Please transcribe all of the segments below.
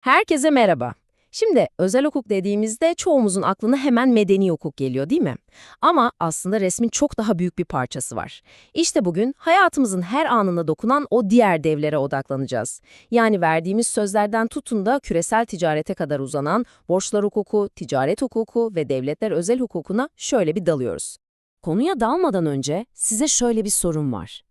Herkese merhaba. Şimdi özel hukuk dediğimizde çoğumuzun aklına hemen medeni hukuk geliyor değil mi? Ama aslında resmin çok daha büyük bir parçası var. İşte bugün hayatımızın her anına dokunan o diğer devlere odaklanacağız. Yani verdiğimiz sözlerden tutun da küresel ticarete kadar uzanan borçlar hukuku, ticaret hukuku ve devletler özel hukukuna şöyle bir dalıyoruz. Konuya dalmadan önce size şöyle bir sorum var.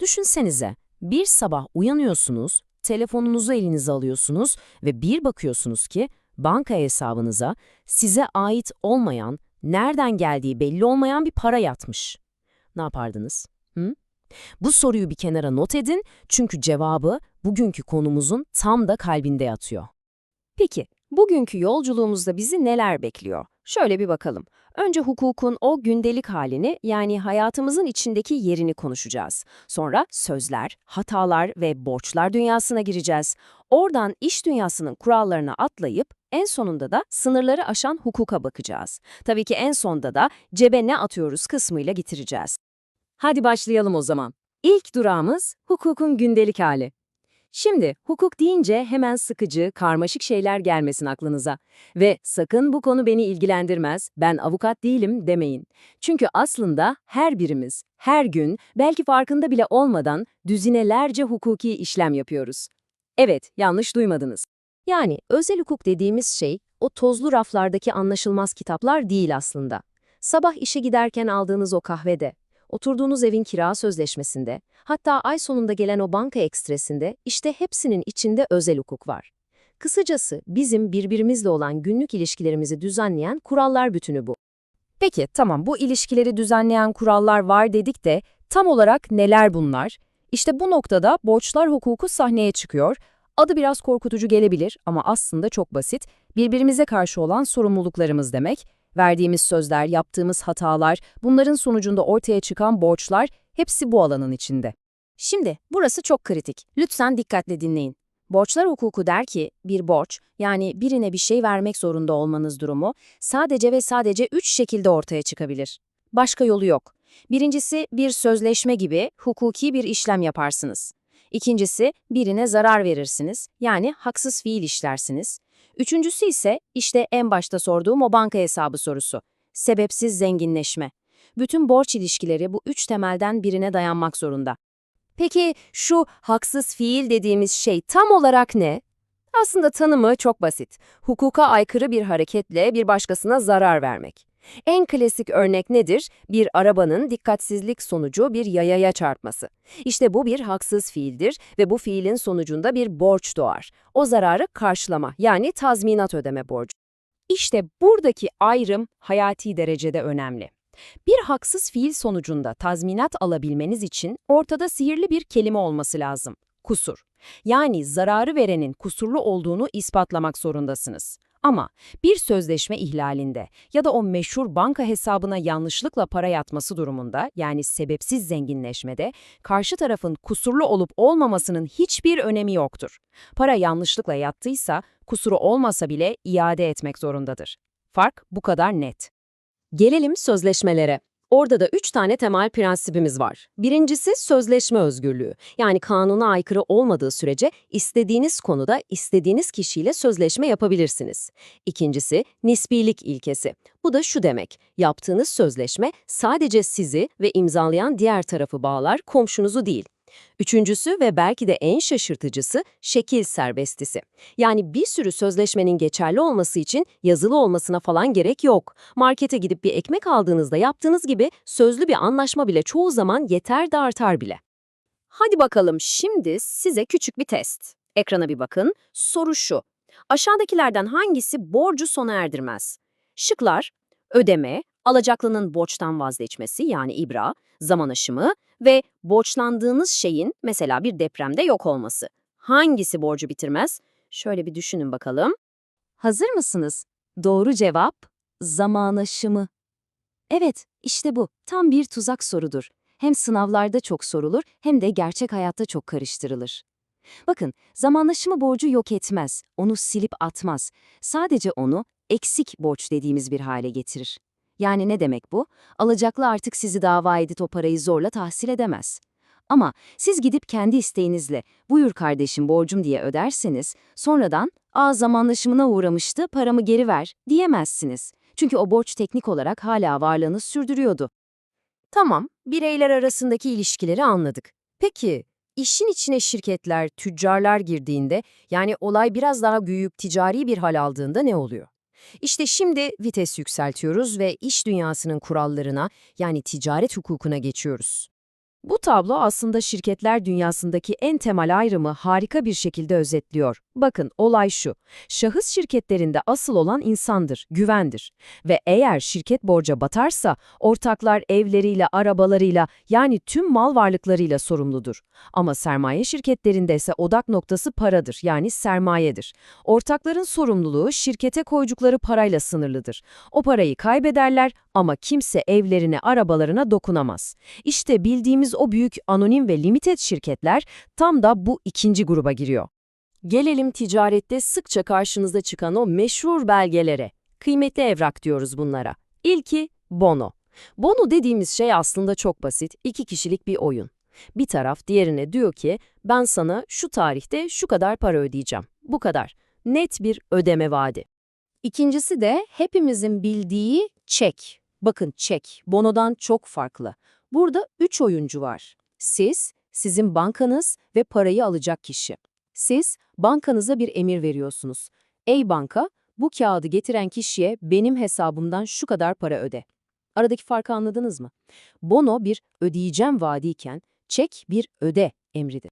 Düşünsenize, bir sabah uyanıyorsunuz, telefonunuzu elinize alıyorsunuz ve bir bakıyorsunuz ki banka hesabınıza size ait olmayan, nereden geldiği belli olmayan bir para yatmış. Ne yapardınız? Hı? Bu soruyu bir kenara not edin çünkü cevabı bugünkü konumuzun tam da kalbinde yatıyor. Peki, bugünkü yolculuğumuzda bizi neler bekliyor? Şöyle bir bakalım. Önce hukukun o gündelik halini yani hayatımızın içindeki yerini konuşacağız. Sonra sözler, hatalar ve borçlar dünyasına gireceğiz. Oradan iş dünyasının kurallarına atlayıp en sonunda da sınırları aşan hukuka bakacağız. Tabii ki en sonda da cebe ne atıyoruz kısmıyla getireceğiz. Hadi başlayalım o zaman. İlk durağımız hukukun gündelik hali. Şimdi hukuk deyince hemen sıkıcı, karmaşık şeyler gelmesin aklınıza. Ve sakın bu konu beni ilgilendirmez, ben avukat değilim demeyin. Çünkü aslında her birimiz, her gün, belki farkında bile olmadan düzinelerce hukuki işlem yapıyoruz. Evet, yanlış duymadınız. Yani özel hukuk dediğimiz şey, o tozlu raflardaki anlaşılmaz kitaplar değil aslında. Sabah işe giderken aldığınız o kahvede, oturduğunuz evin kira sözleşmesinde, hatta ay sonunda gelen o banka ekstresinde işte hepsinin içinde özel hukuk var. Kısacası bizim birbirimizle olan günlük ilişkilerimizi düzenleyen kurallar bütünü bu. Peki tamam bu ilişkileri düzenleyen kurallar var dedik de tam olarak neler bunlar? İşte bu noktada borçlar hukuku sahneye çıkıyor. Adı biraz korkutucu gelebilir ama aslında çok basit. Birbirimize karşı olan sorumluluklarımız demek. Verdiğimiz sözler, yaptığımız hatalar, bunların sonucunda ortaya çıkan borçlar hepsi bu alanın içinde. Şimdi burası çok kritik. Lütfen dikkatle dinleyin. Borçlar hukuku der ki bir borç yani birine bir şey vermek zorunda olmanız durumu sadece ve sadece üç şekilde ortaya çıkabilir. Başka yolu yok. Birincisi bir sözleşme gibi hukuki bir işlem yaparsınız. İkincisi birine zarar verirsiniz yani haksız fiil işlersiniz. Üçüncüsü ise işte en başta sorduğum o banka hesabı sorusu. Sebepsiz zenginleşme. Bütün borç ilişkileri bu üç temelden birine dayanmak zorunda. Peki şu haksız fiil dediğimiz şey tam olarak ne? Aslında tanımı çok basit. Hukuka aykırı bir hareketle bir başkasına zarar vermek. En klasik örnek nedir? Bir arabanın dikkatsizlik sonucu bir yayaya çarpması. İşte bu bir haksız fiildir ve bu fiilin sonucunda bir borç doğar. O zararı karşılama yani tazminat ödeme borcu. İşte buradaki ayrım hayati derecede önemli. Bir haksız fiil sonucunda tazminat alabilmeniz için ortada sihirli bir kelime olması lazım. Kusur. Yani zararı verenin kusurlu olduğunu ispatlamak zorundasınız. Ama bir sözleşme ihlalinde ya da o meşhur banka hesabına yanlışlıkla para yatması durumunda yani sebepsiz zenginleşmede karşı tarafın kusurlu olup olmamasının hiçbir önemi yoktur. Para yanlışlıkla yattıysa kusuru olmasa bile iade etmek zorundadır. Fark bu kadar net. Gelelim sözleşmelere. Orada da üç tane temel prensibimiz var. Birincisi sözleşme özgürlüğü. Yani kanuna aykırı olmadığı sürece istediğiniz konuda istediğiniz kişiyle sözleşme yapabilirsiniz. İkincisi nispilik ilkesi. Bu da şu demek, yaptığınız sözleşme sadece sizi ve imzalayan diğer tarafı bağlar, komşunuzu değil. Üçüncüsü ve belki de en şaşırtıcısı şekil serbestisi. Yani bir sürü sözleşmenin geçerli olması için yazılı olmasına falan gerek yok. Markete gidip bir ekmek aldığınızda yaptığınız gibi sözlü bir anlaşma bile çoğu zaman yeter de artar bile. Hadi bakalım şimdi size küçük bir test. Ekrana bir bakın. Soru şu. Aşağıdakilerden hangisi borcu sona erdirmez? Şıklar, ödeme, alacaklının borçtan vazgeçmesi yani ibra, zaman aşımı ve borçlandığınız şeyin mesela bir depremde yok olması. Hangisi borcu bitirmez? Şöyle bir düşünün bakalım. Hazır mısınız? Doğru cevap zaman aşımı. Evet, işte bu. Tam bir tuzak sorudur. Hem sınavlarda çok sorulur hem de gerçek hayatta çok karıştırılır. Bakın, zamanlaşımı borcu yok etmez, onu silip atmaz. Sadece onu eksik borç dediğimiz bir hale getirir. Yani ne demek bu? Alacaklı artık sizi dava edip o parayı zorla tahsil edemez. Ama siz gidip kendi isteğinizle buyur kardeşim borcum diye öderseniz sonradan aa zamanlaşımına uğramıştı paramı geri ver diyemezsiniz. Çünkü o borç teknik olarak hala varlığını sürdürüyordu. Tamam, bireyler arasındaki ilişkileri anladık. Peki, işin içine şirketler, tüccarlar girdiğinde, yani olay biraz daha büyük, ticari bir hal aldığında ne oluyor? İşte şimdi vites yükseltiyoruz ve iş dünyasının kurallarına, yani ticaret hukukuna geçiyoruz. Bu tablo aslında şirketler dünyasındaki en temel ayrımı harika bir şekilde özetliyor. Bakın olay şu, şahıs şirketlerinde asıl olan insandır, güvendir. Ve eğer şirket borca batarsa ortaklar evleriyle, arabalarıyla yani tüm mal varlıklarıyla sorumludur. Ama sermaye şirketlerinde ise odak noktası paradır yani sermayedir. Ortakların sorumluluğu şirkete koydukları parayla sınırlıdır. O parayı kaybederler ama kimse evlerine, arabalarına dokunamaz. İşte bildiğimiz o büyük anonim ve limited şirketler tam da bu ikinci gruba giriyor. Gelelim ticarette sıkça karşınıza çıkan o meşhur belgelere. Kıymetli evrak diyoruz bunlara. İlki bono. Bono dediğimiz şey aslında çok basit, iki kişilik bir oyun. Bir taraf diğerine diyor ki, ben sana şu tarihte şu kadar para ödeyeceğim. Bu kadar. Net bir ödeme vaadi. İkincisi de hepimizin bildiği çek. Bakın çek, bonodan çok farklı. Burada üç oyuncu var. Siz, sizin bankanız ve parayı alacak kişi. Siz, bankanıza bir emir veriyorsunuz. Ey banka, bu kağıdı getiren kişiye benim hesabımdan şu kadar para öde. Aradaki farkı anladınız mı? Bono bir ödeyeceğim vaadiyken, çek bir öde emridir.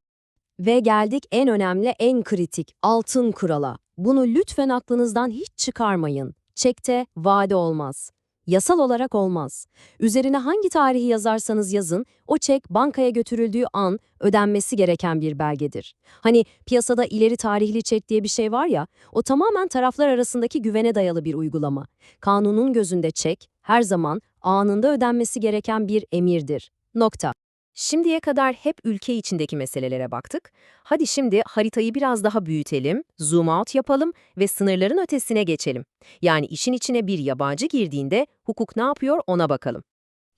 Ve geldik en önemli, en kritik, altın kurala. Bunu lütfen aklınızdan hiç çıkarmayın. Çekte vade olmaz. Yasal olarak olmaz. Üzerine hangi tarihi yazarsanız yazın, o çek bankaya götürüldüğü an ödenmesi gereken bir belgedir. Hani piyasada ileri tarihli çek diye bir şey var ya, o tamamen taraflar arasındaki güvene dayalı bir uygulama. Kanunun gözünde çek, her zaman anında ödenmesi gereken bir emirdir. Nokta. Şimdiye kadar hep ülke içindeki meselelere baktık. Hadi şimdi haritayı biraz daha büyütelim, zoom out yapalım ve sınırların ötesine geçelim. Yani işin içine bir yabancı girdiğinde hukuk ne yapıyor ona bakalım.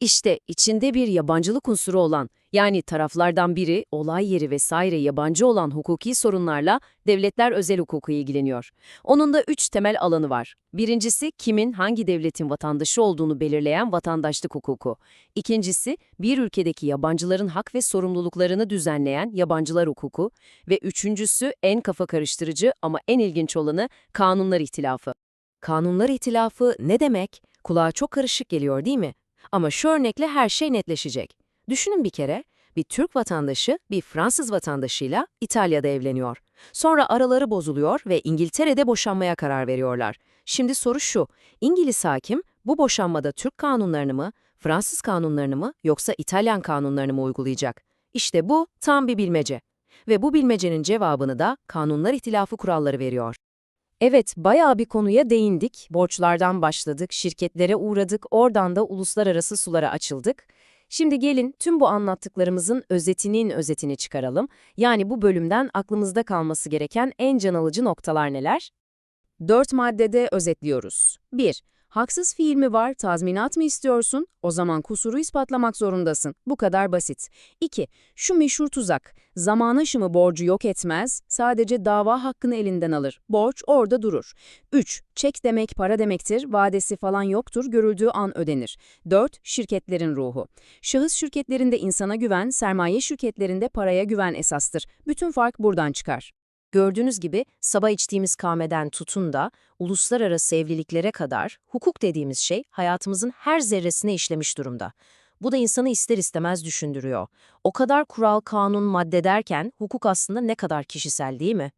İşte içinde bir yabancılık unsuru olan, yani taraflardan biri olay yeri vesaire yabancı olan hukuki sorunlarla devletler özel hukuku ilgileniyor. Onun da üç temel alanı var. Birincisi kimin hangi devletin vatandaşı olduğunu belirleyen vatandaşlık hukuku. İkincisi bir ülkedeki yabancıların hak ve sorumluluklarını düzenleyen yabancılar hukuku. Ve üçüncüsü en kafa karıştırıcı ama en ilginç olanı kanunlar ihtilafı. Kanunlar ihtilafı ne demek? Kulağa çok karışık geliyor değil mi? Ama şu örnekle her şey netleşecek. Düşünün bir kere, bir Türk vatandaşı bir Fransız vatandaşıyla İtalya'da evleniyor. Sonra araları bozuluyor ve İngiltere'de boşanmaya karar veriyorlar. Şimdi soru şu, İngiliz hakim bu boşanmada Türk kanunlarını mı, Fransız kanunlarını mı yoksa İtalyan kanunlarını mı uygulayacak? İşte bu tam bir bilmece. Ve bu bilmecenin cevabını da kanunlar ihtilafı kuralları veriyor. Evet, bayağı bir konuya değindik. Borçlardan başladık, şirketlere uğradık, oradan da uluslararası sulara açıldık. Şimdi gelin tüm bu anlattıklarımızın özetinin özetini çıkaralım. Yani bu bölümden aklımızda kalması gereken en can alıcı noktalar neler? Dört maddede özetliyoruz. 1. Haksız fiil mi var, tazminat mı istiyorsun? O zaman kusuru ispatlamak zorundasın. Bu kadar basit. 2. Şu meşhur tuzak. Zaman aşımı borcu yok etmez, sadece dava hakkını elinden alır. Borç orada durur. 3. Çek demek para demektir, vadesi falan yoktur, görüldüğü an ödenir. 4. Şirketlerin ruhu. Şahıs şirketlerinde insana güven, sermaye şirketlerinde paraya güven esastır. Bütün fark buradan çıkar. Gördüğünüz gibi sabah içtiğimiz kahveden tutun da uluslararası evliliklere kadar hukuk dediğimiz şey hayatımızın her zerresine işlemiş durumda. Bu da insanı ister istemez düşündürüyor. O kadar kural, kanun, madde derken hukuk aslında ne kadar kişisel değil mi?